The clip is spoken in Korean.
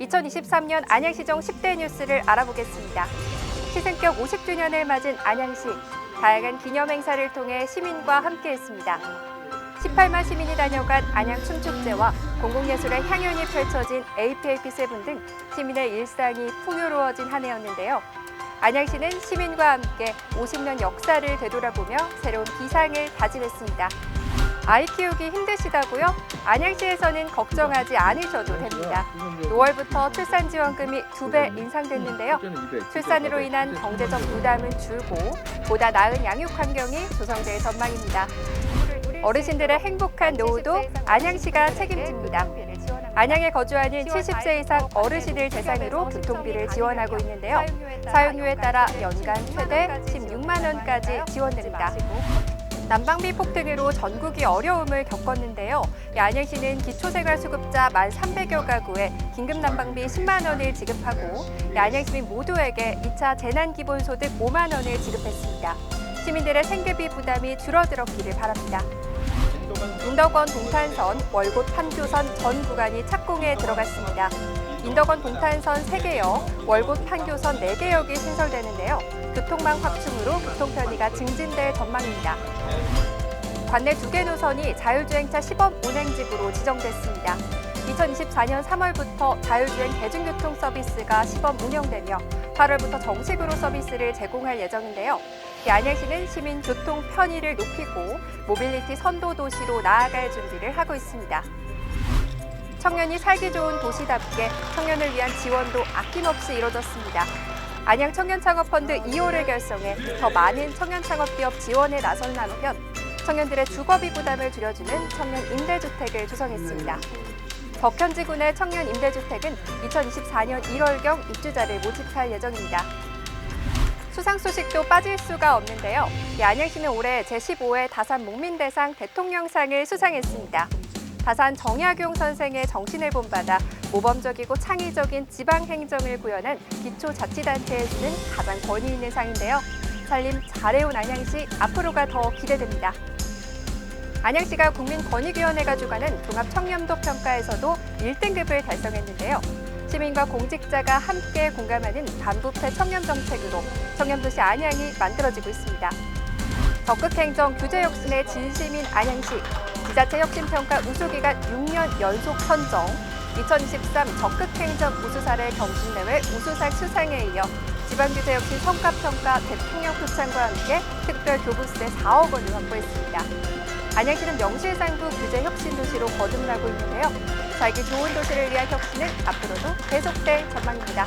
2023년 안양시정 10대 뉴스를 알아보겠습니다. 시승격 50주년을 맞은 안양시 다양한 기념 행사를 통해 시민과 함께했습니다. 18만 시민이 다녀간 안양 춤축제와 공공예술의 향연이 펼쳐진 APAP7 등 시민의 일상이 풍요로워진 한 해였는데요. 안양시는 시민과 함께 50년 역사를 되돌아보며 새로운 기상을 다짐했습니다. 아이 키우기 힘드시다고요? 안양시에서는 걱정하지 않으셔도 됩니다. 5월부터 출산 지원금이 두 배 인상됐는데요. 출산으로 인한 경제적 부담은 줄고 보다 나은 양육 환경이 조성될 전망입니다. 어르신들의 행복한 노후도 안양시가 책임집니다. 안양에 거주하는 70세 이상 어르신을 대상으로 교통비를 지원하고 있는데요. 사용료에 따라 연간 최대 16만 원까지 지원됩니다. 난방비 폭등으로 전국이 어려움을 겪었는데요. 이 안양시는 기초생활수급자 1만 300여 가구에 긴급 난방비 10만 원을 지급하고 이 안양 시민 모두에게 2차 재난기본소득 5만 원을 지급했습니다. 시민들의 생계비 부담이 줄어들었기를 바랍니다. 인덕원 동탄선, 월곶 판교선 전 구간이 착공에 들어갔습니다. 인덕원 동탄선 3개역, 월곶 판교선 4개역이 신설되는데요. 교통망 확충으로 교통 편의가 증진될 전망입니다. 관내 두 개 노선이 자율주행차 시범 운행지구로 지정됐습니다. 2024년 3월부터 자율주행 대중교통 서비스가 시범 운영되며 8월부터 정식으로 서비스를 제공할 예정인데요. 이 안양시는 시민 교통 편의를 높이고 모빌리티 선도 도시로 나아갈 준비를 하고 있습니다. 청년이 살기 좋은 도시답게 청년을 위한 지원도 아낌없이 이뤄졌습니다. 안양 청년창업펀드 2호를 결성해 더 많은 청년창업기업 지원에 나선 한편 청년들의 주거비 부담을 줄여주는 청년 임대주택을 조성했습니다. 덕현지군의 청년 임대주택은 2024년 1월경 입주자를 모집할 예정입니다. 수상 소식도 빠질 수가 없는데요. 이 안양시는 올해 제15회 다산 목민대상 대통령상을 수상했습니다. 다산 정약용 선생의 정신을 본받아 모범적이고 창의적인 지방 행정을 구현한 기초자치단체에 주는 가장 권위 있는 상인데요. 살림 잘해온 안양시 앞으로가 더 기대됩니다. 안양시가 국민권익위원회가 주관한 종합청렴도 평가에서도 1등급을 달성했는데요. 시민과 공직자가 함께 공감하는 반부패 청렴 정책으로 청렴도시 안양이 만들어지고 있습니다. 적극행정 규제 혁신의 진심인 안양시 지자체 혁신평가 우수기간 6년 연속 선정 2023 적극행정 우수사례 경진대회 우수상 수상에 이어 지방규제 혁신 성과평가 대통령 표창과 함께 특별 교부세 4억 원을 확보했습니다. 안양시는 명실상부 규제 혁신 도시로 거듭나고 있는데요. 살기 좋은 도시를 위한 혁신은 앞으로도 계속될 전망입니다.